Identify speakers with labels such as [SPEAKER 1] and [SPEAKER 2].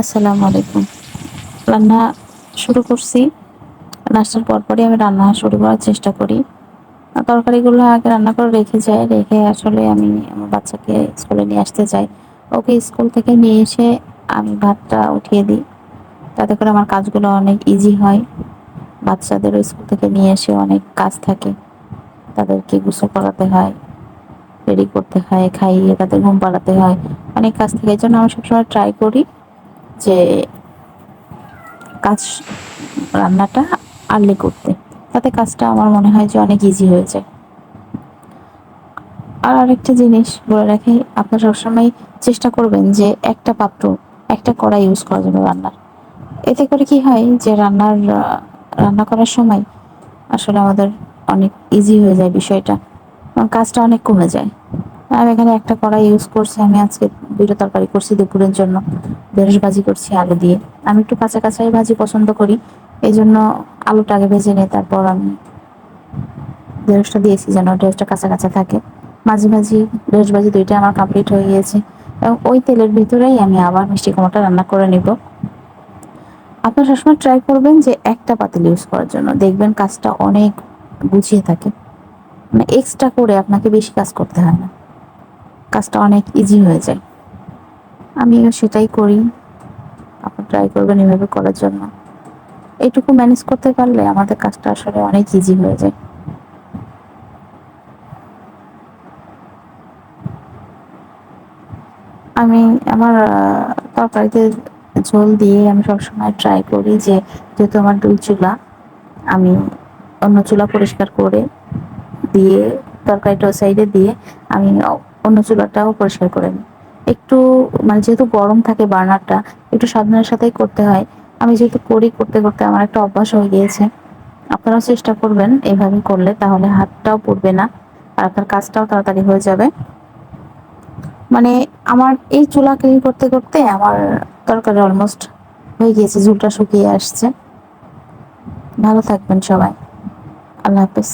[SPEAKER 1] আসসালামু আলাইকুম। রান্না শুরু করছি। নাস্তার পরপরই আমি রান্না শুরু করার চেষ্টা করি। তরকারিগুলো আগে রান্না করে রেখে যাই। রেখে আসলে আমি আমার বাচ্চাকে স্কুলে নিয়ে আসতে যাই। ওকে স্কুল থেকে নিয়ে এসে আমি ভাতটা উঠিয়ে দিই। তাতে করে আমার কাজগুলো অনেক ইজি হয়। বাচ্চাদেরও স্কুল থেকে নিয়ে এসে অনেক কাজ থাকে। তাদেরকে গোসল করাতে হয়, রেডি করতে হয়, খাইয়ে তাদের ঘুম পাড়াতে হয়। অনেক কাজ থাকে, এই জন্য আমি সবসময় ট্রাই করি। যে কাজ, রান্নাটা আর্লি করতে। তাতে কাজটা আমার মনে হয় যে অনেক ইজি হয়ে যায়। আর আরেকটা জিনিস বলে রাখি, আপনার সবসময় চেষ্টা করবেন যে একটা পাত্র, একটা কড়াই ইউজ করার জন্য রান্নার। এতে করে কি হয় যে রান্নার, রান্না করার সময় আসলে আমাদের অনেক ইজি হয়ে যায় বিষয়টা। কাজটা অনেক কমে যায়। আমি এখানে একটা কড়াই ইউজ করছি আমি আজকে দুটো তরকারি করছি দুপুরের জন্য। ঢেঁড়স ভাজি করছি আলু দিয়ে। আমি একটু কাঁচা কাঁচাই ভাজি পছন্দ করি এই জন্য আলুটা আগে ভেজে নিই তারপর আমি ঢেঁড়সটা দিয়েছি যেন ঢেঁড়সটা কাঁচা কাঁচা থাকে। মাঝে মাঝে ঢেঁড়স ভাজি দুইটা আমার কমপ্লিট হয়ে গিয়েছে। এবং ওই তেলের ভিতরেই আমি আবার মিষ্টি কুমড়োটা রান্না করে নিব। আপনার সবসময় ট্রাই করবেন যে একটা পাতিল ইউজ করার জন্য। দেখবেন কাজটা অনেক গুছিয়ে থাকে। মানে এক্সট্রা করে আপনাকে বেশি কাজ করতে হয় না। কাজটা অনেক ইজি হয়ে যায়। আমিও সেটাই করি। আপনি ট্রাই করবেন এভাবে করার জন্য। এইটুকু ম্যানেজ করতে পারলে আমাদের কাজটা আসলে অনেক ইজি হয়ে যায়। আমি আমার তরকারিতে ঝোল দিয়ে আমি সবসময় ট্রাই করি যে যেহেতু আমার দুই চুলা, আমি অন্য চুলা পরিষ্কার করে দিয়ে তরকারিটা সাইডে দিয়ে আমি অন্য চুলাটাও পরিষ্কার করে নিই। একটু মানে যেহেতু গরম থাকে বার্নারটা, একটু সাবধানের সাথেই করতে হয়। আমি যেহেতু করি করতে করতে আমার একটা অভ্যাস হয়ে গিয়েছে। আপনারাও চেষ্টা করবেন এইভাবে করলে, তাহলে হাতটাও পড়বে না আর আপনার কাজটাও তাড়াতাড়ি হয়ে যাবে। মানে আমার এই চুলা ক্লিন করতে করতে আমার তরকারি অলমোস্ট হয়ে গিয়েছে, ঝুলটা শুকিয়ে আসছে। ভালো থাকবেন সবাই। আল্লাহ হাফেজ।